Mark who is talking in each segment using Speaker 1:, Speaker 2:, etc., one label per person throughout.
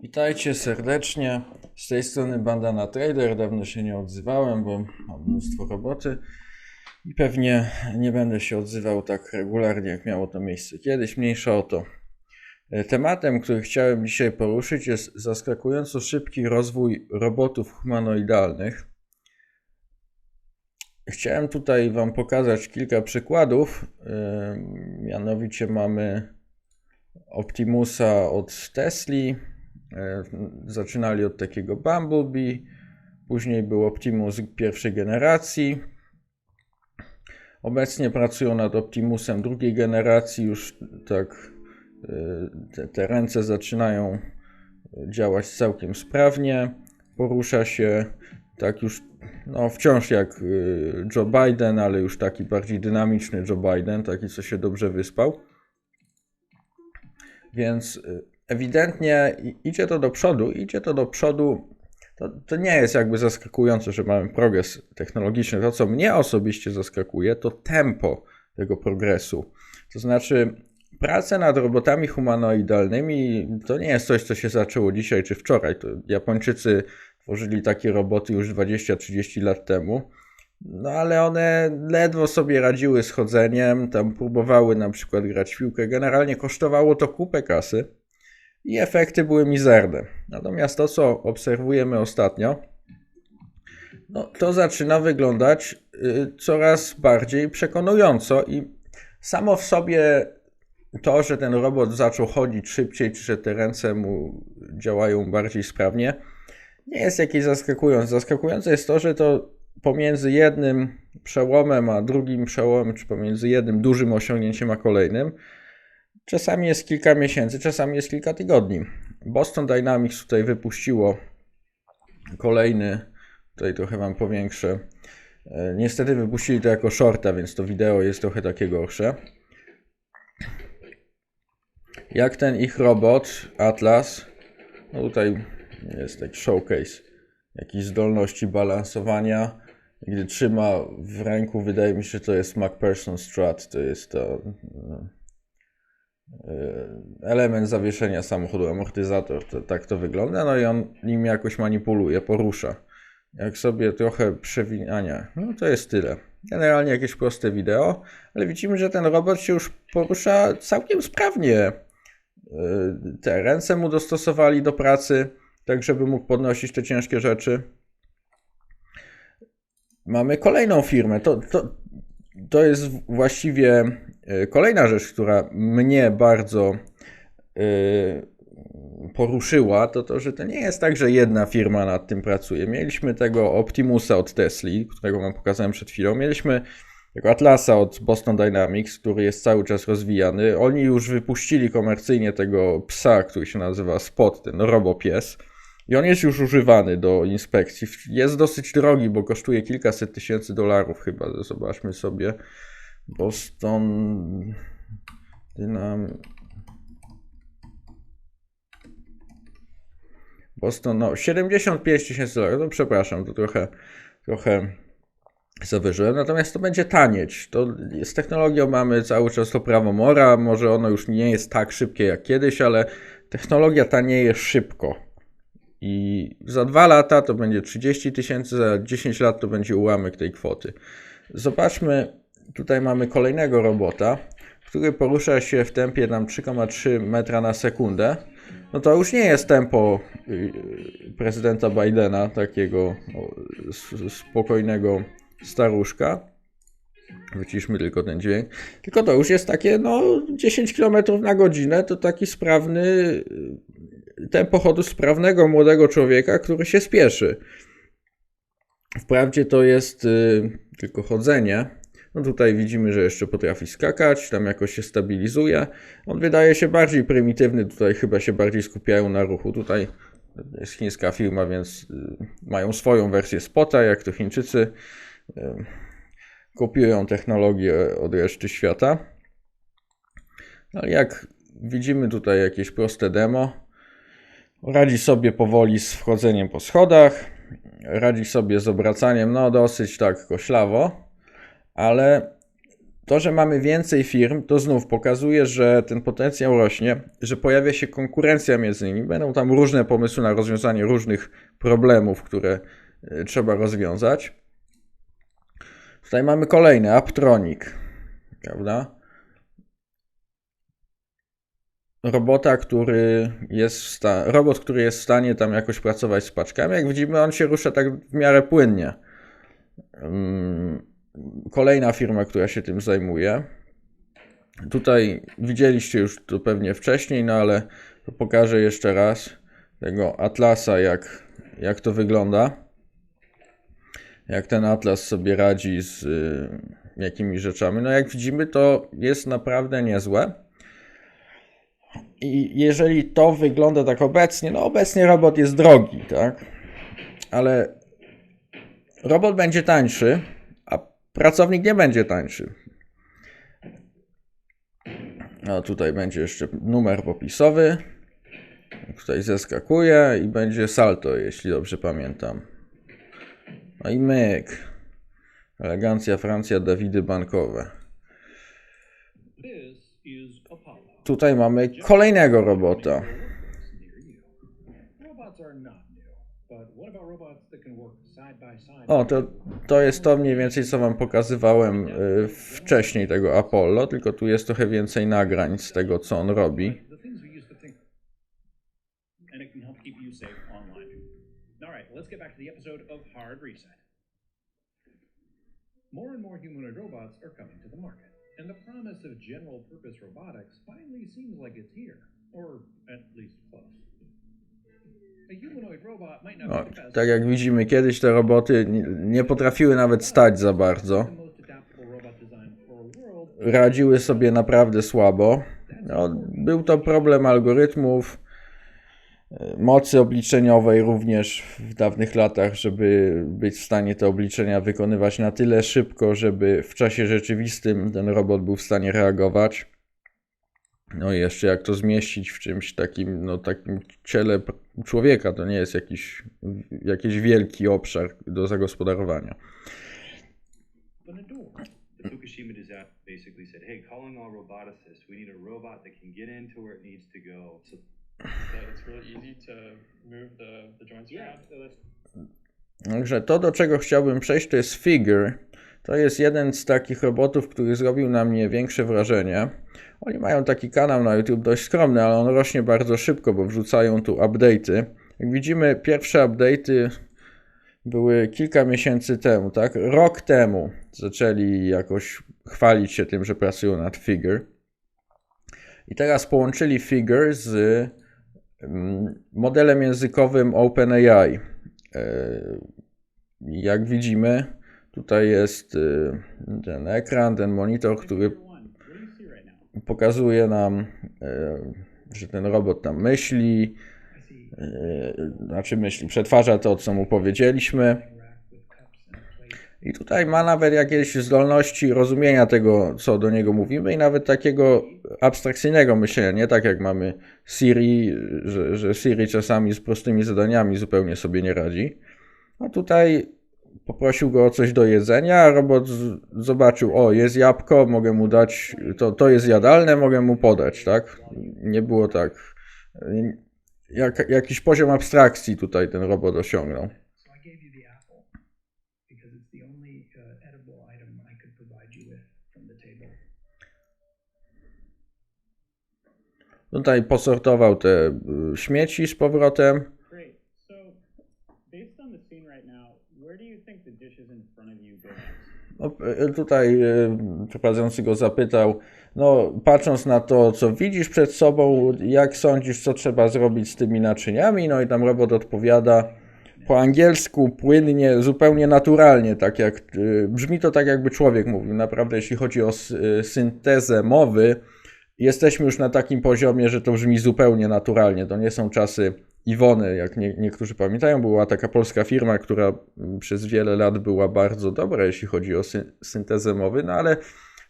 Speaker 1: Witajcie serdecznie. Z tej strony Bandana Trader. Dawno się nie odzywałem, bo mam mnóstwo roboty i pewnie nie będę się odzywał tak regularnie, jak miało to miejsce kiedyś. Mniejsza o to. E, Tematem, który chciałem dzisiaj poruszyć, jest zaskakująco szybki rozwój robotów humanoidalnych. Chciałem tutaj Wam pokazać kilka przykładów. E, Mianowicie mamy Optimusa od Tesli. E, Zaczynali od takiego Bumblebee, później był Optimus pierwszej generacji. Obecnie pracują nad Optimusem drugiej generacji, już tak e, te, te ręce zaczynają działać całkiem sprawnie. Porusza się tak już no, wciąż jak e, Joe Biden, ale już taki bardziej dynamiczny Joe Biden, taki co się dobrze wyspał. Więc ewidentnie idzie to do przodu, idzie to do przodu. To, to nie jest jakby zaskakujące, że mamy progres technologiczny. To, co mnie osobiście zaskakuje, to tempo tego progresu. To znaczy, prace nad robotami humanoidalnymi to nie jest coś, co się zaczęło dzisiaj czy wczoraj. To Japończycy tworzyli takie roboty już 20-30 lat temu. No ale one ledwo sobie radziły z chodzeniem, tam próbowały na przykład grać w piłkę. Generalnie kosztowało to kupę kasy i efekty były mizerne. Natomiast to, co obserwujemy ostatnio, no, to zaczyna wyglądać y, coraz bardziej przekonująco i samo w sobie to, że ten robot zaczął chodzić szybciej, czy że te ręce mu działają bardziej sprawnie, nie jest jakieś zaskakujące. Zaskakujące jest to, że to pomiędzy jednym przełomem a drugim przełomem, czy pomiędzy jednym dużym osiągnięciem a kolejnym, czasami jest kilka miesięcy, czasami jest kilka tygodni. Boston Dynamics tutaj wypuściło kolejny, tutaj trochę Wam powiększę. E, Niestety wypuścili to jako shorta, więc to wideo jest trochę takie gorsze. Jak ten ich robot, Atlas, no tutaj jest taki showcase jakiejś zdolności balansowania. Gdy trzyma w ręku, wydaje mi się, że to jest MacPherson Strat, to jest to e, element zawieszenia samochodu, amortyzator, to, tak to wygląda, no i on nim jakoś manipuluje, porusza. Jak sobie trochę przewinania, no to jest tyle. Generalnie jakieś proste wideo, ale widzimy, że ten robot się już porusza całkiem sprawnie. E, Te ręce mu dostosowali do pracy, tak żeby mógł podnosić te ciężkie rzeczy. Mamy kolejną firmę. To, to, to jest właściwie e, kolejna rzecz, która mnie bardzo e, poruszyła. To to, że to nie jest tak, że jedna firma nad tym pracuje. Mieliśmy tego Optimusa od Tesli, którego wam pokazałem przed chwilą. Mieliśmy tego Atlasa od Boston Dynamics, który jest cały czas rozwijany. Oni już wypuścili komercyjnie tego psa, który się nazywa Spot, ten robopies. I on jest już używany do inspekcji. Jest dosyć drogi, bo kosztuje kilkaset tysięcy dolarów chyba. Zobaczmy sobie. Boston Dynam... Boston, no 75 tysięcy dolarów. No przepraszam, to trochę, trochę zawyżyłem. Natomiast to będzie tanieć. To z technologią mamy cały czas to prawo mora. Może ono już nie jest tak szybkie jak kiedyś, ale technologia tanieje szybko. I za dwa lata to będzie 30 tysięcy, za 10 lat to będzie ułamek tej kwoty. Zobaczmy, tutaj mamy kolejnego robota, który porusza się w tempie tam 3,3 metra na sekundę. No to już nie jest tempo y, prezydenta Bidena, takiego spokojnego staruszka. Wyciszmy tylko ten dźwięk. Tylko to już jest takie, no, 10 km na godzinę, to taki sprawny y, tempo chodu sprawnego młodego człowieka, który się spieszy. Wprawdzie to jest y, tylko chodzenie. No tutaj widzimy, że jeszcze potrafi skakać, tam jakoś się stabilizuje. On wydaje się bardziej prymitywny, tutaj chyba się bardziej skupiają na ruchu. Tutaj jest chińska firma, więc y, mają swoją wersję spota, jak to Chińczycy y, kopiują technologię od reszty świata. No, ale jak widzimy tutaj jakieś proste demo, radzi sobie powoli z wchodzeniem po schodach, radzi sobie z obracaniem, no dosyć tak koślawo, ale to, że mamy więcej firm, to znów pokazuje, że ten potencjał rośnie, że pojawia się konkurencja między nimi. Będą tam różne pomysły na rozwiązanie różnych problemów, które y, trzeba rozwiązać. Tutaj mamy kolejny, Aptronic, prawda? Robota, który jest w sta- robot, który jest w stanie tam jakoś pracować z paczkami. Jak widzimy, on się rusza tak w miarę płynnie. Mm, Kolejna firma, która się tym zajmuje. Tutaj widzieliście już to pewnie wcześniej, no ale pokażę jeszcze raz tego Atlasa, jak, jak to wygląda. Jak ten Atlas sobie radzi z y, jakimi rzeczami. No jak widzimy, to jest naprawdę niezłe. I jeżeli to wygląda tak obecnie, no obecnie robot jest drogi, tak? Ale robot będzie tańszy, pracownik nie będzie tańszy. No tutaj będzie jeszcze numer popisowy. Tutaj zeskakuje i będzie salto, jeśli dobrze pamiętam. No i myk. Elegancja Francja, Dawidy bankowe. Tutaj mamy kolejnego robota. O, to, to jest to mniej więcej, co Wam pokazywałem y, wcześniej tego Apollo, tylko tu jest trochę więcej nagrań z tego, co on robi.
Speaker 2: More and more humanoid robots are coming to the market, and the promise of general purpose robotics finally seems like it's here, or at least close. Best.
Speaker 1: tak jak widzimy, kiedyś te roboty nie, potrafiły nawet stać za bardzo. Radziły sobie naprawdę słabo. No, był to problem algorytmów, y, mocy obliczeniowej również w dawnych latach, żeby być w stanie te obliczenia wykonywać na tyle szybko, żeby w czasie rzeczywistym ten robot był w stanie reagować. No i jeszcze jak to zmieścić w czymś takim, no takim ciele człowieka, to nie jest jakiś, jakiś wielki obszar do zagospodarowania.
Speaker 3: Fukushima disaster basically said, hey, calling all roboticists. We need a robot that can get into where it needs to go. So
Speaker 4: that it's really easy to move the, the joints around.
Speaker 2: so that's
Speaker 1: Także to, do czego chciałbym przejść, to jest Figure. To jest jeden z takich robotów, który zrobił na mnie większe wrażenie. Oni mają taki kanał na YouTube dość skromny, ale on rośnie bardzo szybko, bo wrzucają tu update'y. Jak widzimy, pierwsze update'y były kilka miesięcy temu, tak? Rok temu zaczęli jakoś chwalić się tym, że pracują nad Figure. I teraz połączyli Figure z mm, modelem językowym OpenAI. E, Jak widzimy, tutaj jest y, ten ekran, ten monitor, który pokazuje nam, y, że ten robot tam myśli, y, znaczy myśli, przetwarza to, co mu powiedzieliśmy. I tutaj ma nawet jakieś zdolności rozumienia tego, co do niego mówimy, i nawet takiego abstrakcyjnego myślenia, nie tak jak mamy Siri, że, że Siri czasami z prostymi zadaniami zupełnie sobie nie radzi. A tutaj poprosił go o coś do jedzenia, robot zobaczył, o jest jabłko, mogę mu dać, to, to jest jadalne, mogę mu podać, tak? Nie było tak. Jak, jakiś poziom abstrakcji tutaj ten robot osiągnął. Tutaj posortował te y, śmieci z powrotem. No, y, tutaj y, prowadzący go zapytał, no patrząc na to, co widzisz przed sobą, jak sądzisz, co trzeba zrobić z tymi naczyniami? No i tam robot odpowiada po angielsku, płynnie, zupełnie naturalnie, tak jak, brzmi to tak jakby człowiek mówił. Naprawdę, jeśli chodzi o syntezę mowy, jesteśmy już na takim poziomie, że to brzmi zupełnie naturalnie. To nie są czasy Iwony, jak nie, niektórzy pamiętają. Była taka polska firma, która mm, przez wiele lat była bardzo dobra, jeśli chodzi o sy- syntezę mowy, no ale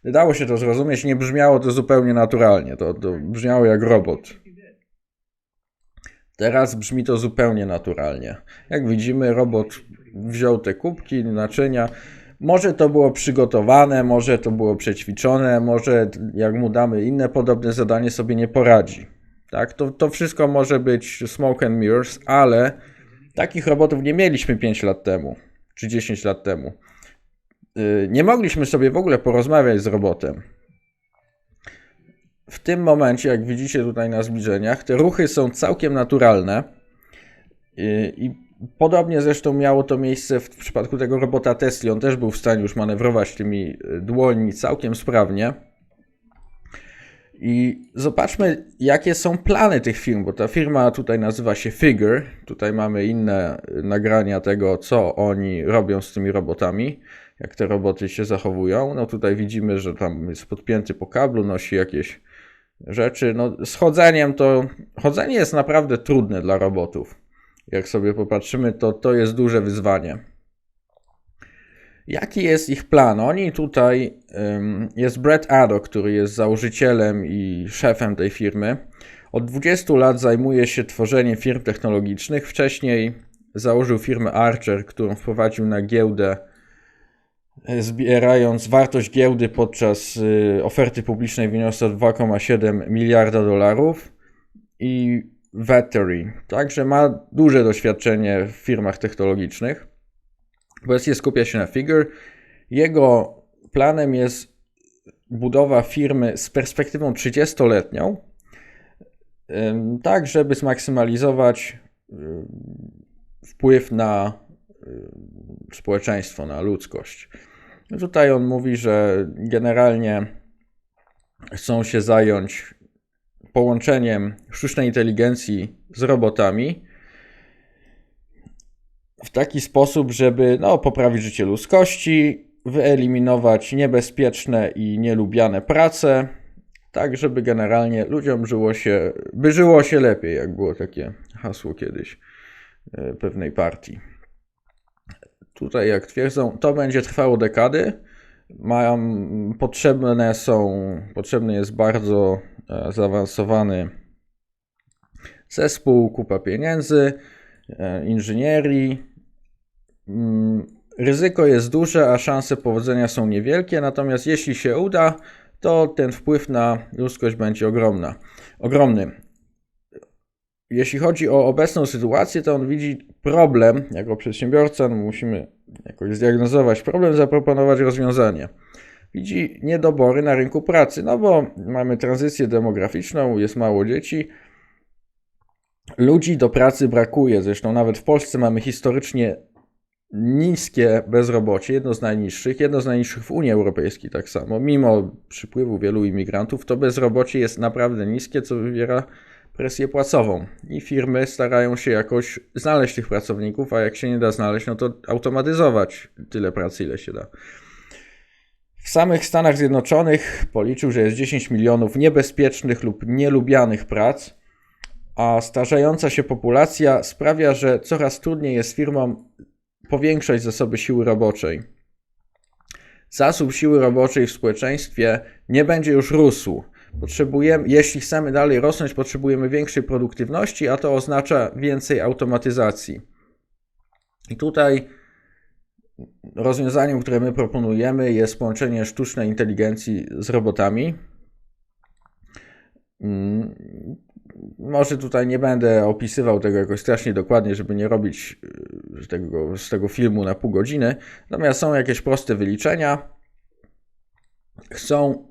Speaker 1: dało się to zrozumieć, nie brzmiało to zupełnie naturalnie. To, to brzmiało jak robot. Teraz brzmi to zupełnie naturalnie. Jak widzimy, robot wziął te kubki, naczynia, Może to było przygotowane, może to było przećwiczone, może jak mu damy inne podobne zadanie, sobie nie poradzi. Tak, to, to wszystko może być smoke and mirrors, ale takich robotów nie mieliśmy 5 lat temu, czy 10 lat temu. Yy, Nie mogliśmy sobie w ogóle porozmawiać z robotem. W tym momencie, jak widzicie tutaj na zbliżeniach, te ruchy są całkiem naturalne. Yy, I podobnie zresztą miało to miejsce w przypadku tego robota Tesla. On też był w stanie już manewrować tymi yy, dłońmi całkiem sprawnie. I zobaczmy, jakie są plany tych firm, bo ta firma tutaj nazywa się Figure. Tutaj mamy inne y, nagrania tego, co oni robią z tymi robotami, jak te roboty się zachowują. No tutaj widzimy, że tam jest podpięty po kablu, nosi jakieś rzeczy. No z chodzeniem to, chodzenie jest naprawdę trudne dla robotów. Jak sobie popatrzymy, to to jest duże wyzwanie. Jaki jest ich plan? Oni tutaj, jest Brett Addo, który jest założycielem i szefem tej firmy. Od 20 lat zajmuje się tworzeniem firm technologicznych. Wcześniej założył firmę Archer, którą wprowadził na giełdę, e, zbierając wartość giełdy podczas y, oferty publicznej wyniosła 2,7 miliarda dolarów i Vettery. Także ma duże doświadczenie w firmach technologicznych. Obecnie skupia się na Figure. Jego planem jest budowa firmy z perspektywą 30-letnią, ym, tak żeby zmaksymalizować ym, wpływ na społeczeństwo, na ludzkość. Tutaj on mówi, że generalnie chcą się zająć połączeniem sztucznej inteligencji z robotami w taki sposób, żeby no, poprawić życie ludzkości, wyeliminować niebezpieczne i nielubiane prace, tak żeby generalnie ludziom żyło się, by żyło się lepiej, jak było takie hasło kiedyś e, pewnej partii. Tutaj, jak twierdzą, to będzie trwało dekady. Mają, potrzebne są, potrzebny jest bardzo e, zaawansowany zespół, kupa pieniędzy, e, inżynierii. Mm, Ryzyko jest duże, a szanse powodzenia są niewielkie, natomiast jeśli się uda, to ten wpływ na ludzkość będzie ogromna, ogromny. Jeśli chodzi o obecną sytuację, to on widzi problem jako przedsiębiorca, no musimy jakoś zdiagnozować problem, zaproponować rozwiązanie. Widzi niedobory na rynku pracy, no bo mamy tranzycję demograficzną, jest mało dzieci, ludzi do pracy brakuje. Zresztą nawet w Polsce mamy historycznie niskie bezrobocie, jedno z najniższych, jedno z najniższych w Unii Europejskiej tak samo. Mimo przypływu wielu imigrantów, to bezrobocie jest naprawdę niskie, co wywiera presję płacową. I firmy starają się jakoś znaleźć tych pracowników, a jak się nie da znaleźć, no to automatyzować tyle pracy, ile się da. W samych Stanach Zjednoczonych policzył, że jest 10 milionów niebezpiecznych lub nielubianych prac, a starzejąca się populacja sprawia, że coraz trudniej jest firmom powiększać zasoby siły roboczej. Zasób siły roboczej w społeczeństwie nie będzie już rósł. Potrzebujemy, jeśli chcemy dalej rosnąć, potrzebujemy większej produktywności, a to oznacza więcej automatyzacji. I tutaj rozwiązaniem, które my proponujemy, jest połączenie sztucznej inteligencji z robotami. Mm, Może tutaj nie będę opisywał tego jakoś strasznie dokładnie, żeby nie robić y, tego, z tego filmu na pół godziny. Natomiast są jakieś proste wyliczenia. Chcą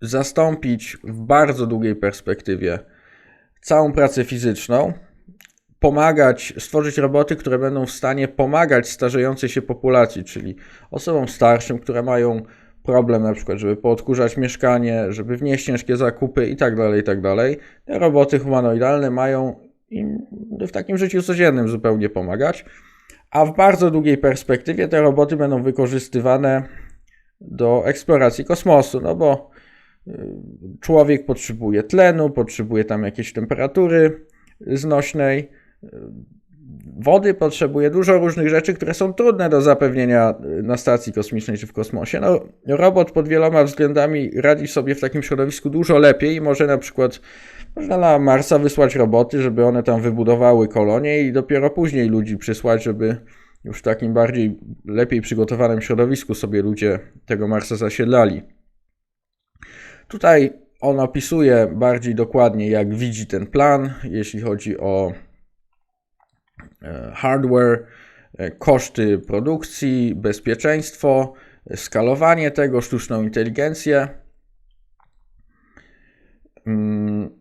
Speaker 1: zastąpić w bardzo długiej perspektywie całą pracę fizyczną, pomagać, stworzyć roboty, które będą w stanie pomagać starzejącej się populacji, czyli osobom starszym, które mają problem na przykład, żeby poodkurzać mieszkanie, żeby wnieść ciężkie zakupy i tak dalej, tak. Te roboty humanoidalne mają im w takim życiu codziennym zupełnie pomagać, a w bardzo długiej perspektywie te roboty będą wykorzystywane do eksploracji kosmosu, no bo człowiek potrzebuje tlenu, potrzebuje tam jakiejś temperatury znośnej, y, wody, potrzebuje dużo różnych rzeczy, które są trudne do zapewnienia y, na stacji kosmicznej czy w kosmosie. No, robot pod wieloma względami radzi sobie w takim środowisku dużo lepiej i może na przykład można na Marsa wysłać roboty, żeby one tam wybudowały kolonie i dopiero później ludzi przysłać, żeby już w takim bardziej, lepiej przygotowanym środowisku sobie ludzie tego Marsa zasiedlali. Tutaj on opisuje bardziej dokładnie, jak widzi ten plan, jeśli chodzi o e, hardware, e, koszty produkcji, bezpieczeństwo, skalowanie tego, sztuczną inteligencję. Mm,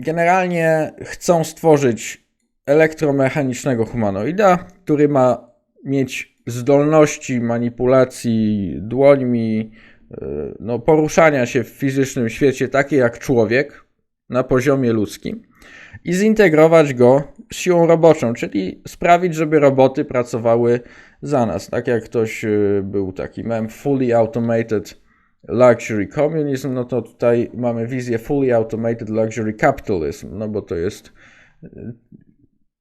Speaker 1: Generalnie chcą stworzyć elektromechanicznego humanoida, który ma mieć zdolności manipulacji dłońmi, no, poruszania się w fizycznym świecie takie jak człowiek na poziomie ludzkim i zintegrować go z siłą roboczą, czyli sprawić, żeby roboty pracowały za nas. Tak jak ktoś yy, był taki mem fully automated luxury communism, no to tutaj mamy wizję fully automated luxury capitalism, no bo to jest yy,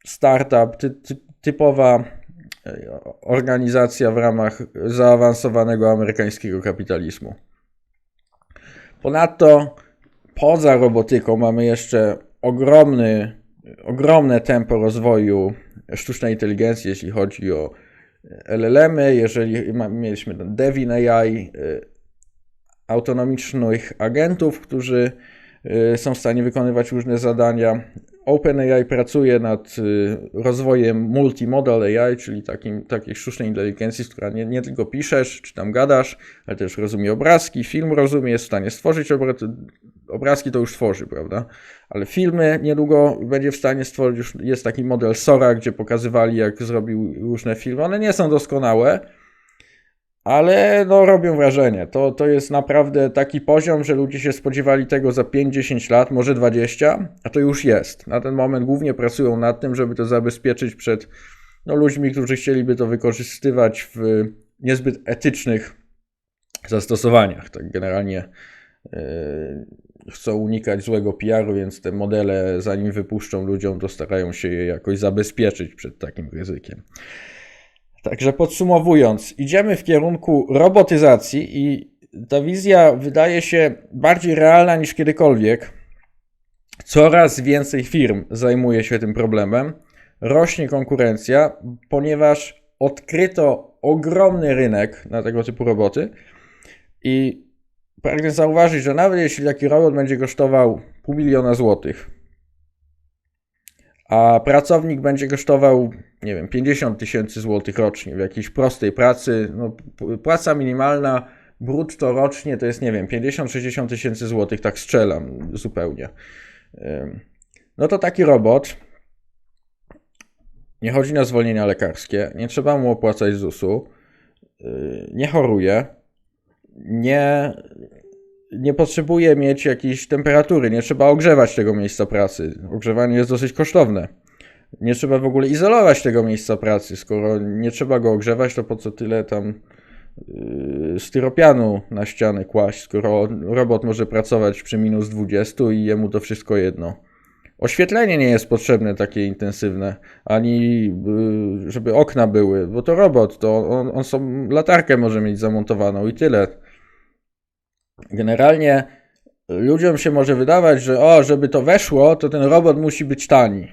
Speaker 1: startup, ty, ty, typowa organizacja w ramach zaawansowanego amerykańskiego kapitalizmu. Ponadto poza robotyką mamy jeszcze ogromny, ogromne tempo rozwoju sztucznej inteligencji, jeśli chodzi o LLM-y, jeżeli mieliśmy Devin AI, y, autonomicznych agentów, którzy są w stanie wykonywać różne zadania. OpenAI pracuje nad y, rozwojem multimodal AI, czyli takim, takiej sztucznej inteligencji, która nie, nie tylko piszesz, czy tam gadasz, ale też rozumie obrazki, film rozumie, jest w stanie stworzyć obrazki, obrazki to już tworzy, prawda? Ale filmy niedługo będzie w stanie stworzyć, już jest taki model Sora, gdzie pokazywali jak zrobił różne filmy. One nie są doskonałe, ale no robią wrażenie. To, to jest naprawdę taki poziom, że ludzie się spodziewali tego za 5-10 lat, może 20, a to już jest. Na ten moment głównie pracują nad tym, żeby to zabezpieczyć przed no, ludźmi, którzy chcieliby to wykorzystywać w niezbyt etycznych zastosowaniach. Tak generalnie yy, chcą unikać złego PR-u, więc te modele, zanim wypuszczą ludziom, to starają się je jakoś zabezpieczyć przed takim ryzykiem. Także podsumowując, idziemy w kierunku robotyzacji i ta wizja wydaje się bardziej realna niż kiedykolwiek. Coraz więcej firm zajmuje się tym problemem. Rośnie konkurencja, ponieważ odkryto ogromny rynek na tego typu roboty i pragnę zauważyć, że nawet jeśli taki robot będzie kosztował pół miliona złotych, a pracownik będzie kosztował, nie wiem, 50 tysięcy złotych rocznie w jakiejś prostej pracy. No, płaca minimalna brutto rocznie to jest, nie wiem, 50-60 tysięcy złotych, tak strzelam zupełnie. No to taki robot nie chodzi na zwolnienia lekarskie, nie trzeba mu opłacać ZUS-u, y, nie choruje, nie, nie potrzebuje mieć jakiejś temperatury, nie trzeba ogrzewać tego miejsca pracy. Ogrzewanie jest dosyć kosztowne. Nie trzeba w ogóle izolować tego miejsca pracy. Skoro nie trzeba go ogrzewać, to po co tyle tam yy, styropianu na ściany kłaść, skoro robot może pracować przy minus 20 i jemu to wszystko jedno. Oświetlenie nie jest potrzebne takie intensywne, ani yy, żeby okna były, bo to robot, to on, on latarkę może mieć zamontowaną i tyle. Generalnie ludziom się może wydawać, że o, żeby to weszło, to ten robot musi być tani.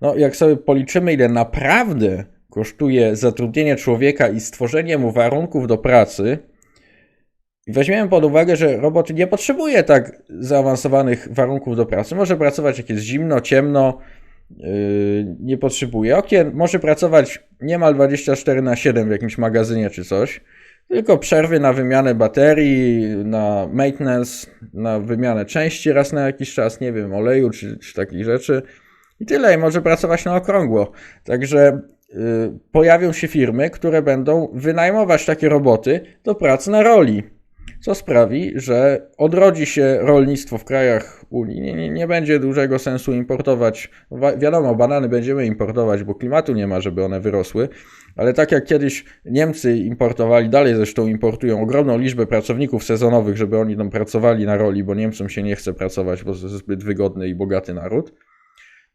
Speaker 1: No, jak sobie policzymy, ile naprawdę kosztuje zatrudnienie człowieka i stworzenie mu warunków do pracy, i weźmiemy pod uwagę, że robot nie potrzebuje tak zaawansowanych warunków do pracy. Może pracować jak jest zimno, ciemno, yy, nie potrzebuje okien, może pracować niemal 24 na 7 w jakimś magazynie czy coś tylko przerwy na wymianę baterii, na maintenance, na wymianę części raz na jakiś czas, nie wiem, oleju czy, czy takich rzeczy. I tyle, i może pracować na okrągło. Także y, pojawią się firmy, które będą wynajmować takie roboty do pracy na roli. Co sprawi, że odrodzi się rolnictwo w krajach Unii. Nie, nie, nie będzie dużego sensu importować. Wiadomo, banany będziemy importować, bo klimatu nie ma, żeby one wyrosły ale tak jak kiedyś Niemcy importowali, dalej zresztą importują ogromną liczbę pracowników sezonowych, żeby oni tam pracowali na roli, bo Niemcom się nie chce pracować, bo to jest zbyt wygodny i bogaty naród.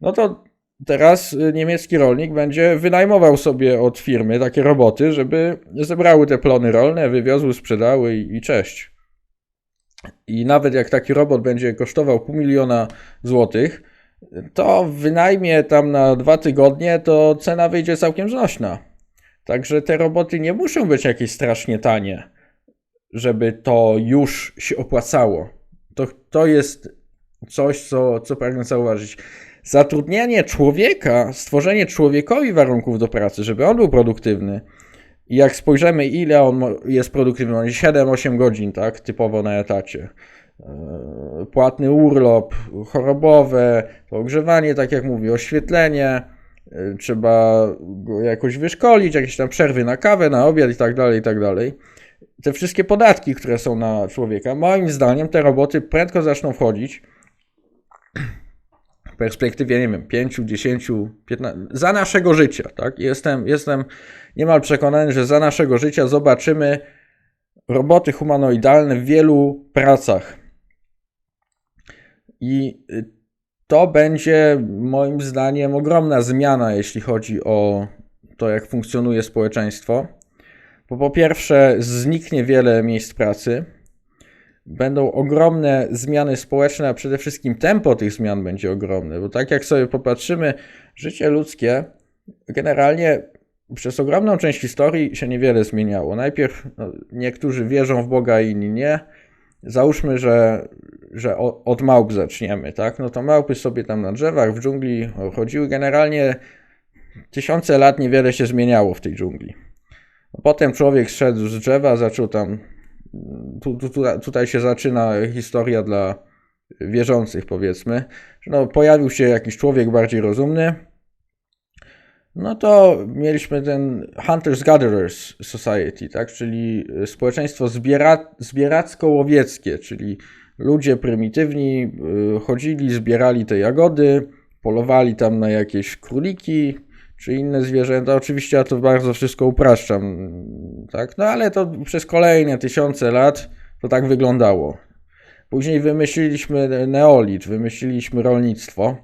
Speaker 1: No to teraz niemiecki rolnik będzie wynajmował sobie od firmy takie roboty, żeby zebrały te plony rolne, wywiozły, sprzedały i, i cześć. I nawet jak taki robot będzie kosztował pół miliona złotych, to wynajmie tam na dwa tygodnie, to cena wyjdzie całkiem znośna. Także te roboty nie muszą być jakieś strasznie tanie, żeby to już się opłacało. To, to jest coś, co, co pragnę zauważyć. Zatrudnianie człowieka, stworzenie człowiekowi warunków do pracy, żeby on był produktywny. I jak spojrzymy, ile on jest produktywny, on jest 7-8 godzin, tak, typowo na etacie. Eee, Płatny urlop, chorobowe, ogrzewanie, tak jak mówię, oświetlenie, eee, trzeba go jakoś wyszkolić, jakieś tam przerwy na kawę, na obiad i tak dalej, i tak dalej. Te wszystkie podatki, które są na człowieka, moim zdaniem te roboty prędko zaczną wchodzić perspektywie, nie wiem, 5, 10, 15, za naszego życia, tak? Jestem, jestem niemal przekonany, że za naszego życia zobaczymy roboty humanoidalne w wielu pracach. I y, to będzie moim zdaniem ogromna zmiana, jeśli chodzi o to, jak funkcjonuje społeczeństwo. Bo po pierwsze, zniknie wiele miejsc pracy, będą ogromne zmiany społeczne, a przede wszystkim tempo tych zmian będzie ogromne. Bo tak jak sobie popatrzymy, życie ludzkie generalnie przez ogromną część historii się niewiele zmieniało. Najpierw no, niektórzy wierzą w Boga, inni nie. Załóżmy, że, że od małp zaczniemy, tak? No to małpy sobie tam na drzewach w dżungli chodziły. Generalnie tysiące lat niewiele się zmieniało w tej dżungli. Potem człowiek zszedł z drzewa, zaczął tam. Tu, tu, tu, tutaj się zaczyna historia dla wierzących, powiedzmy. No, pojawił się jakiś człowiek bardziej rozumny, no to mieliśmy ten Hunters-Gatherers Society, tak? czyli społeczeństwo zbiera, zbieracko-łowieckie, czyli ludzie prymitywni y, chodzili, zbierali te jagody, polowali tam na jakieś króliki czy inne zwierzęta. Oczywiście ja to bardzo wszystko upraszczam, tak? no ale to przez kolejne tysiące lat to tak wyglądało. Później wymyśliliśmy neolit, wymyśliliśmy rolnictwo.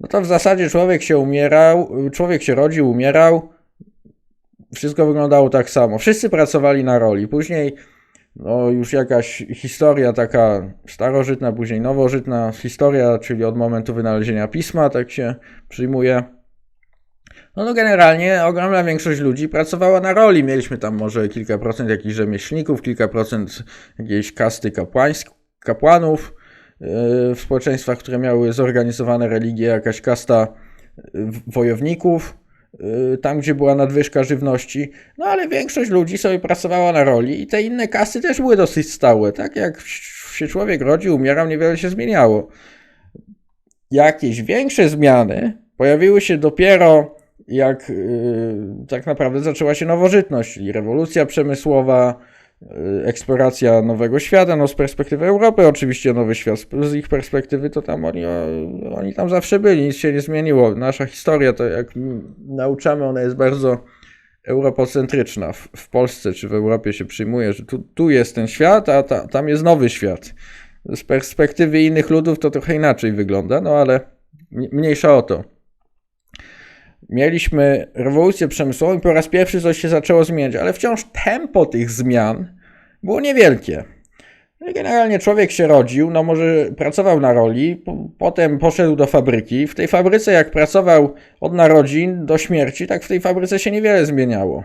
Speaker 1: No to w zasadzie człowiek się umierał, człowiek się rodził, umierał. Wszystko wyglądało tak samo. Wszyscy pracowali na roli. Później no już jakaś historia taka starożytna, później nowożytna historia, czyli od momentu wynalezienia pisma, tak się przyjmuje. No to generalnie ogromna większość ludzi pracowała na roli. Mieliśmy tam może kilka procent jakichś rzemieślników, kilka procent jakiejś kasty kapłańsk, kapłanów w społeczeństwach, które miały zorganizowane religie, jakaś kasta wojowników, tam gdzie była nadwyżka żywności, no ale większość ludzi sobie pracowała na roli i te inne kasty też były dosyć stałe, tak jak się człowiek rodził, umierał, niewiele się zmieniało. Jakieś większe zmiany pojawiły się dopiero jak yy, tak naprawdę zaczęła się nowożytność, czyli rewolucja przemysłowa, eksploracja nowego świata, no z perspektywy Europy oczywiście nowy świat, z ich perspektywy to tam oni, oni tam zawsze byli, nic się nie zmieniło. Nasza historia to jak nauczamy, ona jest bardzo europocentryczna. W, w Polsce czy w Europie się przyjmuje, że tu, tu jest ten świat, a ta, tam jest nowy świat. Z perspektywy innych ludów to trochę inaczej wygląda, no ale mniejsza o to. Mieliśmy rewolucję przemysłową i po raz pierwszy coś się zaczęło zmieniać, ale wciąż tempo tych zmian było niewielkie. Generalnie człowiek się rodził, no może pracował na roli, potem poszedł do fabryki. W tej fabryce, jak pracował od narodzin do śmierci, tak w tej fabryce się niewiele zmieniało.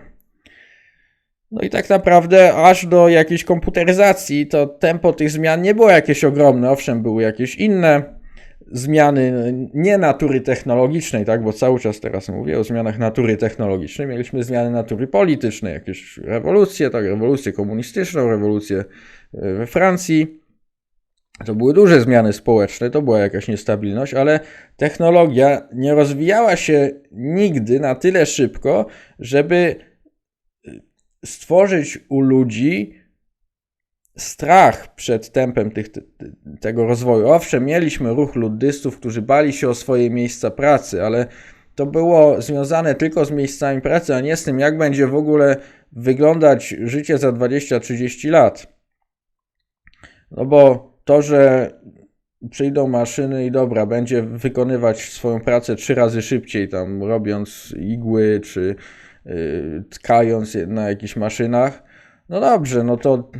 Speaker 1: No i tak naprawdę aż do jakiejś komputeryzacji to tempo tych zmian nie było jakieś ogromne. Owszem, były jakieś inne zmiany nie natury technologicznej, tak, bo cały czas teraz mówię o zmianach natury technologicznej. Mieliśmy zmiany natury politycznej, jakieś rewolucje, tak, rewolucję komunistyczną, rewolucję we Francji. To były duże zmiany społeczne, to była jakaś niestabilność, ale technologia nie rozwijała się nigdy na tyle szybko, żeby stworzyć u ludzi strach przed tempem tych, te, tego rozwoju. Owszem, mieliśmy ruch luddystów, którzy bali się o swoje miejsca pracy, ale to było związane tylko z miejscami pracy, a nie z tym, jak będzie w ogóle wyglądać życie za 20-30 lat. No bo to, że przyjdą maszyny i dobra, będzie wykonywać swoją pracę trzy razy szybciej, tam robiąc igły czy yy, tkając na jakichś maszynach, no dobrze, no to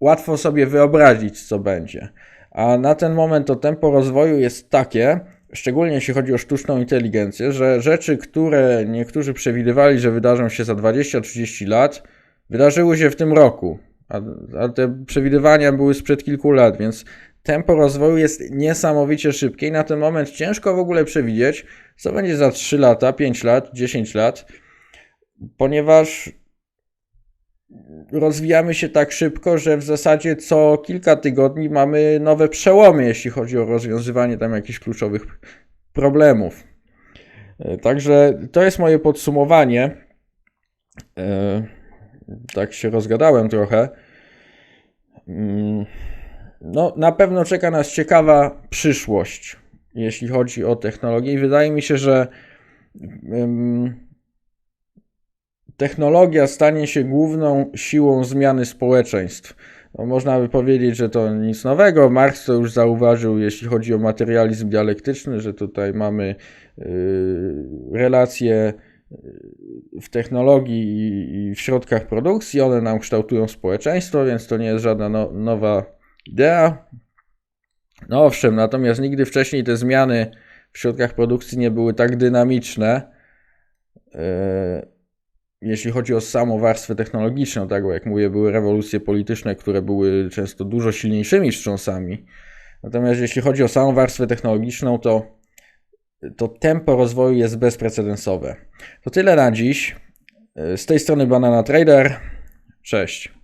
Speaker 1: łatwo sobie wyobrazić, co będzie. A na ten moment to tempo rozwoju jest takie, szczególnie jeśli chodzi o sztuczną inteligencję, że rzeczy, które niektórzy przewidywali, że wydarzą się za 20-30 lat, wydarzyły się w tym roku. A, a te przewidywania były sprzed kilku lat, więc tempo rozwoju jest niesamowicie szybkie i na ten moment ciężko w ogóle przewidzieć, co będzie za 3 lata, 5 lat, 10 lat, ponieważ rozwijamy się tak szybko, że w zasadzie co kilka tygodni mamy nowe przełomy, jeśli chodzi o rozwiązywanie tam jakichś kluczowych problemów. E, Także to jest moje podsumowanie. E, Tak się rozgadałem trochę. Mm, No, na pewno czeka nas ciekawa przyszłość, jeśli chodzi o technologię, i wydaje mi się, że. Technologia stanie się główną siłą zmiany społeczeństw. No, można by powiedzieć, że to nic nowego. Marx to już zauważył, jeśli chodzi o materializm dialektyczny, że tutaj mamy yy, relacje yy, w technologii i w środkach produkcji, one nam kształtują społeczeństwo, więc to nie jest żadna no, nowa idea. No owszem, natomiast nigdy wcześniej te zmiany w środkach produkcji nie były tak dynamiczne. Yy, jeśli chodzi o samą warstwę technologiczną, tak, bo jak mówię, były rewolucje polityczne, które były często dużo silniejszymi wstrząsami. Natomiast jeśli chodzi o samą warstwę technologiczną, to, to tempo rozwoju jest bezprecedensowe. To tyle na dziś. Z tej strony Banana Trader. Cześć.